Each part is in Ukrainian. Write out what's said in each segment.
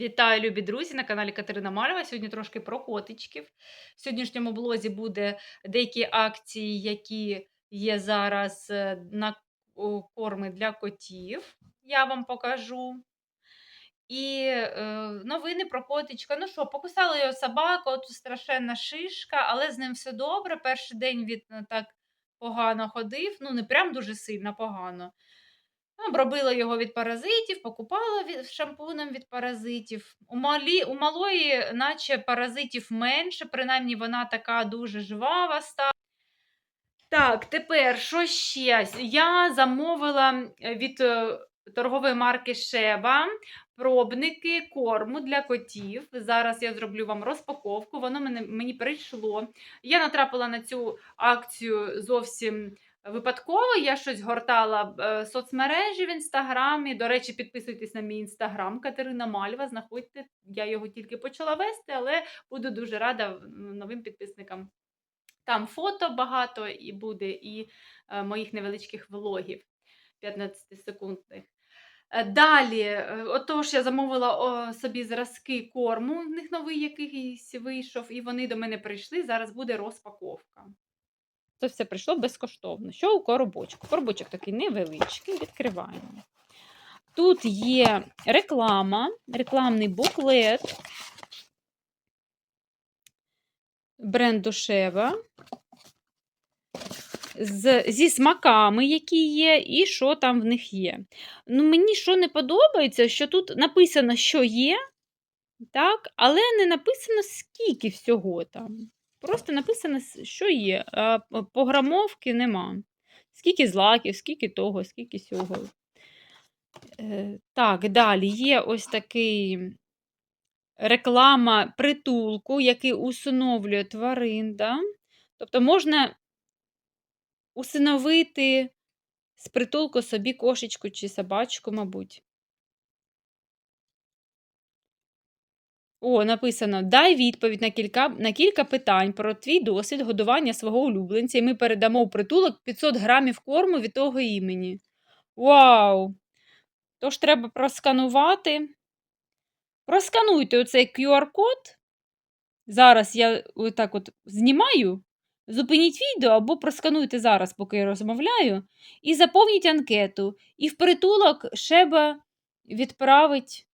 Вітаю, любі друзі, на каналі Катерина Мальова. Сьогодні трошки про котичків. В сьогоднішньому блозі буде деякі акції, які є зараз е, на корми для котів. Я вам покажу. І е, новини про котичка. Ну що, покусала його собака, от страшенна шишка, але з ним все добре. Перший день він е, так погано ходив, ну не прям дуже сильно погано. Обробила його від паразитів, покупала шампунем від паразитів. У, малі, у малої, наче паразитів менше, принаймні вона така дуже жвава стала. Так, тепер що ще? Я замовила е, від е, торгової марки Шеба пробники корму для котів. Зараз я зроблю вам розпаковку, воно мені, мені прийшло. Я натрапила на цю акцію зовсім випадково. Я щось гортала е, соцмережі в інстаграмі. До речі, підписуйтесь на мій інстаграм Катерина Мальва. Знаходьте, я його тільки почала вести, але буду дуже рада новим підписникам. Там фото багато і буде, і е, моїх невеличких влогів 15-секундних. Е, Далі, отож, я замовила собі зразки корму, в них новий якийсь вийшов, і вони до мене прийшли. Зараз буде розпаковка. Це все прийшло безкоштовно. Що у коробочку? Коробочок такий невеличкий, відкриваємо. Тут є реклама, рекламний буклет бренду Шева з, зі смаками, які є, і що там в них є. Ну, Мені що не подобається, що тут написано, що є, так, але не написано, скільки всього там. Просто написано, що є, а пограмовки нема. Скільки злаків, скільки того, скільки сього. Е, Так, далі є ось такий реклама притулку, який усиновлює тварин. Да? Тобто можна усиновити з притулку собі кошечку чи собачку, мабуть. О, написано: дай відповідь на кілька, на кілька питань про твій досвід годування свого улюбленця, і ми передамо в притулок 500 грамів корму від того імені. Вау! Тож треба просканувати. Проскануйте оцей QR-код. Зараз я отак от знімаю. Зупиніть відео або проскануйте зараз, поки я розмовляю, і заповніть анкету. І в притулок Шеба відправить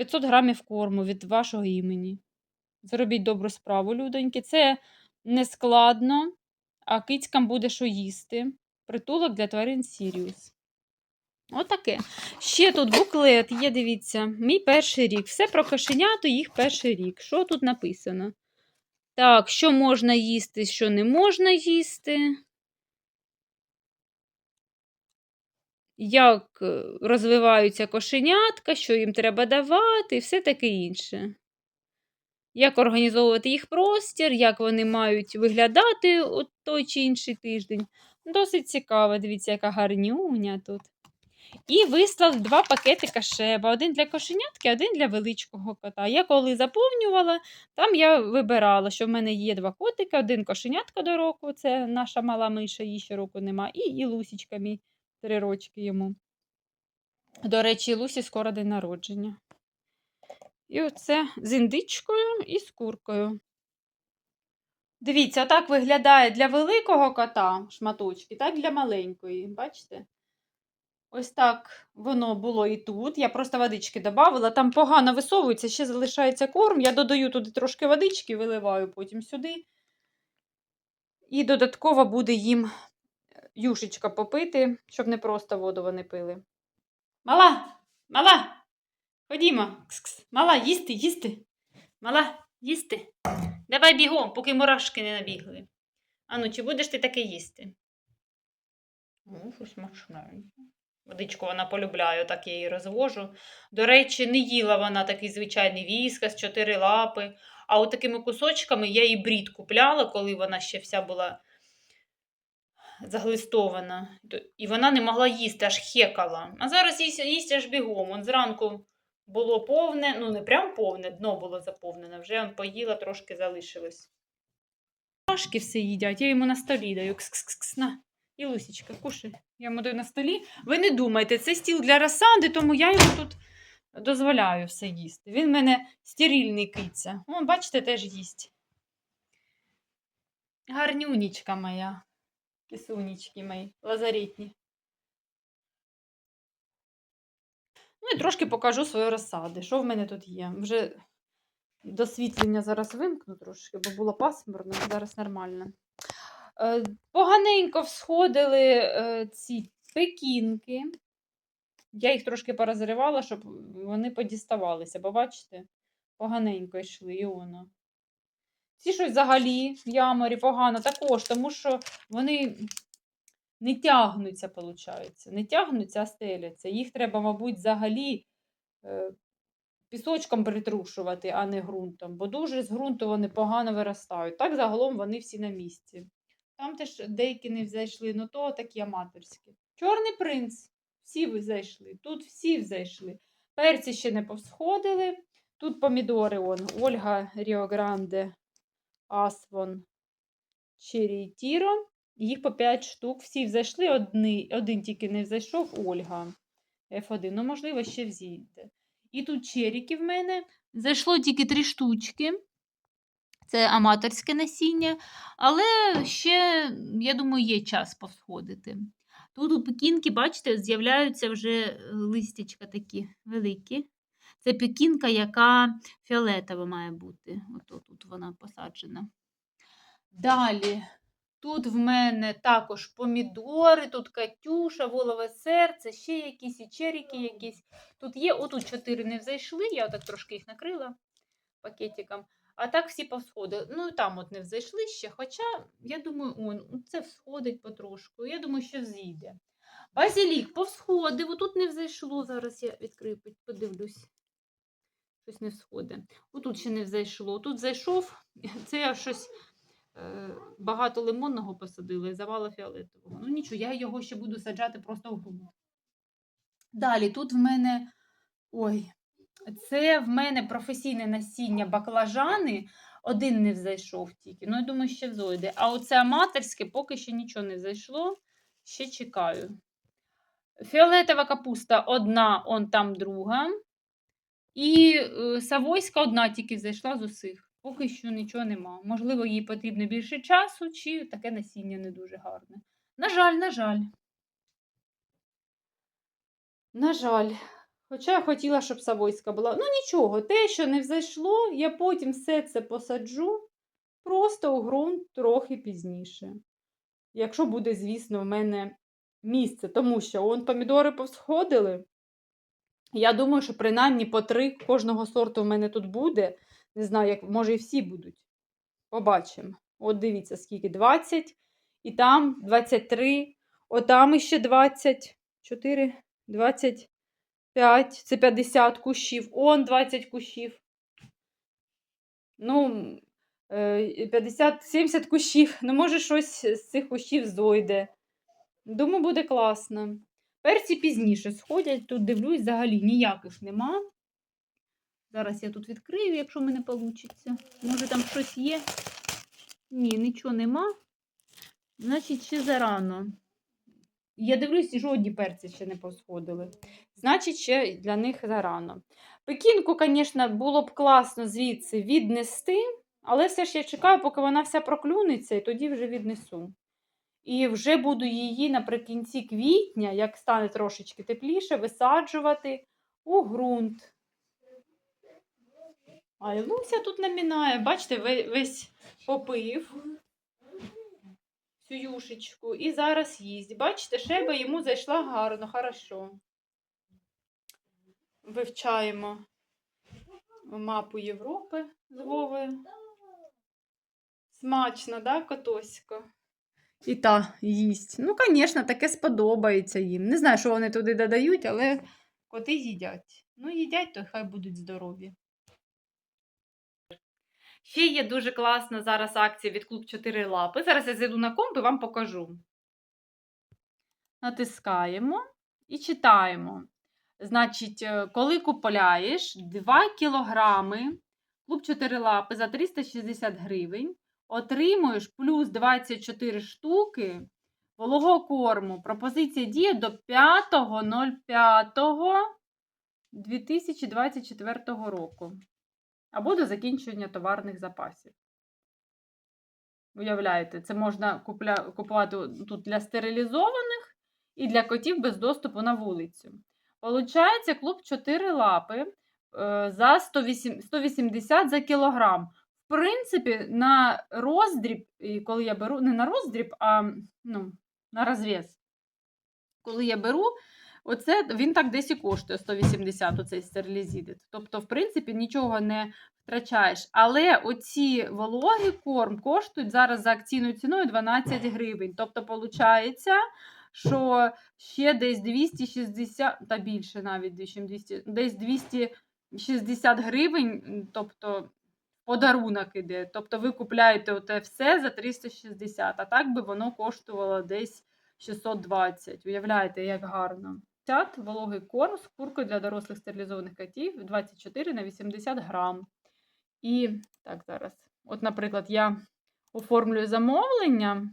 500 грамів корму від вашого імені. Зробіть добру справу, людоньки. Це не складно, а кицькам буде що їсти. Притулок для тварин Сіріус. Отаке. Ще тут буклет є, дивіться, мій перший рік. Все про кошеняту, їх перший рік. Що тут написано? Так, що можна їсти, що не можна їсти. Як е, розвиваються кошенятка, що їм треба давати, і все таке інше. Як організовувати їх простір, як вони мають виглядати от той чи інший тиждень. Досить цікаво, дивіться, яка гарнюня тут. І вислав два пакетика шеба: один для кошенятки, один для величкого кота. Я коли заповнювала, там я вибирала, що в мене є два котики, один кошенятка до року, це наша мала миша, їй ще року нема, і, і Лусічка мій три рочки йому. До речі, Лусі скоро день народження. І оце з індичкою і з куркою. Дивіться, отак виглядає для великого кота шматочки, так для маленької. Бачите? Ось так воно було і тут. Я просто водички додавала. Там погано висовується, ще залишається корм. Я додаю туди трошки водички, виливаю потім сюди. І додатково буде їм юшечка попити, щоб не просто воду вони пили. Мала, мала, ходімо. Кс-кс. Мала, їсти, їсти. Мала, їсти. Давай бігом, поки мурашки не набігли. Ану, чи будеш ти таке їсти? О, щось. Водичку вона полюбляє, так я її розвожу. До речі, не їла вона такий звичайний віскас, чотири лапи. А от такими кусочками я їй брід купляла, коли вона ще вся була заглистована. І вона не могла їсти, аж хекала. А зараз їсть, їсть аж бігом. Он зранку було повне, ну не прям повне, дно було заповнене. Вже он поїла, трошки залишилось. Пашки все їдять, я йому на столі даю. Кс-кс-кс, на. І Лусічка, кушай. Я йому даю на столі. Ви не думайте, це стіл для розсади, тому я йому тут дозволяю все їсти. Він в мене стерильний киця. Вон, бачите, теж їсть. Гарнюнічка моя. Кисунечки мої, лазарітні. Ну і трошки покажу свої розсади. Що в мене тут є? Вже досвітлення зараз вимкну трошки, бо було пасмурно, зараз нормально. Е, Поганенько всходили е, ці пекінки. Я їх трошки порозривала, щоб вони подіставалися, бо бачите, поганенько йшли і воно. Ці щось взагалі в яморі погано також, тому що вони не тягнуться, виходить. Не тягнуться, а стеляться. Їх треба, мабуть, взагалі е, пісочком притрушувати, а не ґрунтом, бо дуже з ґрунту вони погано виростають. Так загалом вони всі на місці. Там теж деякі не взайшли, ну то такі аматорські. Чорний принц. Всі зайшли. Тут всі взайшли. Перці ще не повсходили. Тут помідори, он, Ольга Ріогранде, Асвон, Черрі Тіро. Їх по 5 штук. Всі взайшли, одни, один тільки не взайшов Ольга. F1. Ну, можливо, ще взійде. І тут черіки в мене. Зайшло тільки 3 штучки. Це аматорське насіння, але ще, я думаю, є час повсходити. Тут у пекінки, бачите, з'являються вже е, листячка такі великі. Це пекінка, яка фіолетова має бути. Ото тут вона посаджена. Далі, тут в мене також помідори, тут Катюша, волове серце, ще якісь і черіки якісь. Тут є, отут чотири не взайшли, я отак трошки їх накрила пакетиком. А так всі повсходили. Ну і там от не взайшли ще. Хоча, я думаю, он, це всходить потрошку. Я думаю, що зійде. Базілік повсходив, отут не взайшло. Зараз я відкрию, подивлюсь. Щось не всходить. Отут ще не взайшло. Тут зайшов, це я щось е, багато лимонного посадила і завала фіолетового. Ну нічого, я його ще буду саджати просто в ґрунт. Далі, тут в мене. Ой, це в мене професійне насіння баклажани. Один не взайшов тільки. Ну, я думаю, ще зойде. А оце аматорське поки що нічого не зайшло. Ще чекаю. Фіолетова капуста одна, он там друга. І е, савойська одна тільки зайшла з усіх. Поки що нічого нема. Можливо, їй потрібно більше часу, чи таке насіння не дуже гарне. На жаль, на жаль. На жаль. Хоча я хотіла, щоб Савойська була. Ну нічого, те, що не взайшло, я потім все це посаджу просто у ґрунт трохи пізніше. Якщо буде, звісно, в мене місце, тому що он помідори повсходили. Я думаю, що принаймні по три кожного сорту в мене тут буде. Не знаю, як, може і всі будуть. Побачимо. От дивіться, скільки 20, і там 23, отам іще 24, 20. 5, це 50 кущів, он 20 кущів. Ну, 50, 70 кущів. Ну, може, щось з цих кущів зойде. Думаю, буде класно. Перці пізніше сходять, тут дивлюсь, взагалі ніяких нема. Зараз я тут відкрию, якщо в мене вийде. Може, там щось є? Ні, нічого нема. Значить, ще зарано. Я дивлюсь, жодні перці ще не посходили. Значить, ще для них зарано. Пекінку, звісно, було б класно звідси віднести, але все ж я чекаю, поки вона вся проклюнеться, і тоді вже віднесу. І вже буду її наприкінці квітня, як стане трошечки тепліше, висаджувати у ґрунт. А Ілуся тут намінає, бачите, весь попив цю юшечку і зараз їсть. Бачите, шеба йому зайшла гарно, хорошо. Вивчаємо мапу Європи з Вовою. Смачно, да, котосько? І та їсть. Ну, звісно, таке сподобається їм. Не знаю, що вони туди додають, але коти їдять. Ну, їдять, то хай будуть здорові. Ще є дуже класна зараз акція від клуб 4 лапи. Зараз я зайду на комп і вам покажу. Натискаємо і читаємо. Значить, е, коли купляєш 2 кілограми клуб 4 лапи за 360 гривень, отримуєш плюс 24 штуки вологого корму. Пропозиція діє до 5.05. 2024 року. Або до закінчення товарних запасів. Уявляєте, це можна купля... купувати тут для стерилізованих і для котів без доступу на вулицю. Получається, клуб 4 лапи е, за 108... 180 за кілограм. Принципі, на роздріб, і коли я беру, не на роздріб, а ну, на розв'яз. Коли я беру, оце він так десь і коштує 180, оцей стерилізідит. Тобто, в принципі, нічого не втрачаєш. Але оці вологий корм коштують зараз за акційною ціною 12 гривень. Тобто, виходить, що ще десь 260, та більше навіть, 200, десь 260 гривень, тобто подарунок іде. Тобто ви купляєте оте все за 360, а так би воно коштувало десь 620. Уявляєте, як гарно. 50 вологий корм з куркою для дорослих стерилізованих котів 24 на 80 грам. І так, зараз. От, наприклад, я оформлюю замовлення.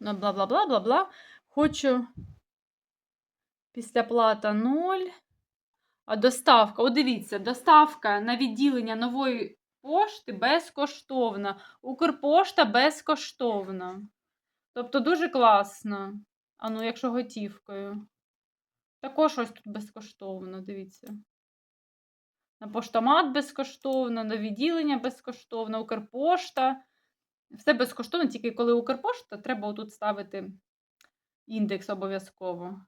Ну, бла бла бла бла бла. Хочу після плата 0. Доставка, о, дивіться, доставка на відділення нової пошти безкоштовна. Укрпошта безкоштовна. Тобто дуже класно. А ну, якщо готівкою. Також ось тут безкоштовно, дивіться. На поштомат безкоштовно, на відділення безкоштовно, Укрпошта. Все безкоштовно, тільки коли Укрпошта, треба отут ставити індекс обов'язково.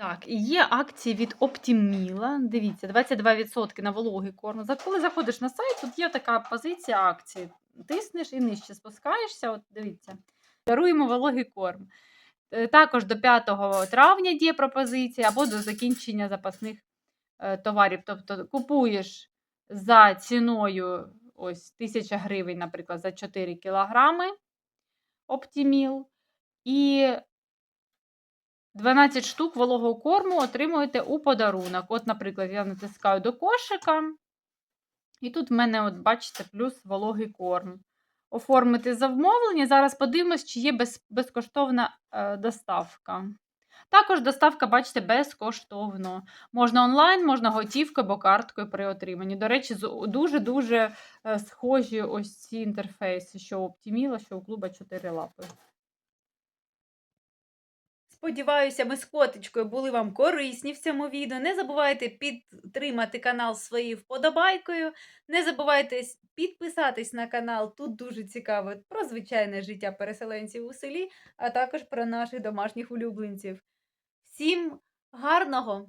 Так, і є акції від Optimila. Дивіться, 22% на вологий корм. Коли заходиш на сайт, тут є така позиція акції. Тиснеш і нижче спускаєшся. От дивіться. Даруємо вологий корм. Е, Також до 5 травня діє пропозиція або до закінчення запасних е, товарів. Тобто купуєш за ціною ось 1000 гривень, наприклад, за 4 кілограми Optimil. І 12 штук вологого корму отримуєте у подарунок. От, наприклад, я натискаю до кошика. І тут в мене, от, бачите, плюс вологий корм. Оформити замовлення. Зараз подивимось, чи є без, безкоштовна е, доставка. Також доставка, бачите, безкоштовно. Можна онлайн, можна готівкою або карткою при отриманні. До речі, дуже-дуже е, схожі ось ці інтерфейси, що у Optimila, що у клуба 4 лапи. Сподіваюся, ми з котичкою були вам корисні в цьому відео. Не забувайте підтримати канал своєю вподобайкою. Не забувайте підписатись на канал. Тут дуже цікаво про звичайне життя переселенців у селі, а також про наших домашніх улюбленців. Всім гарного!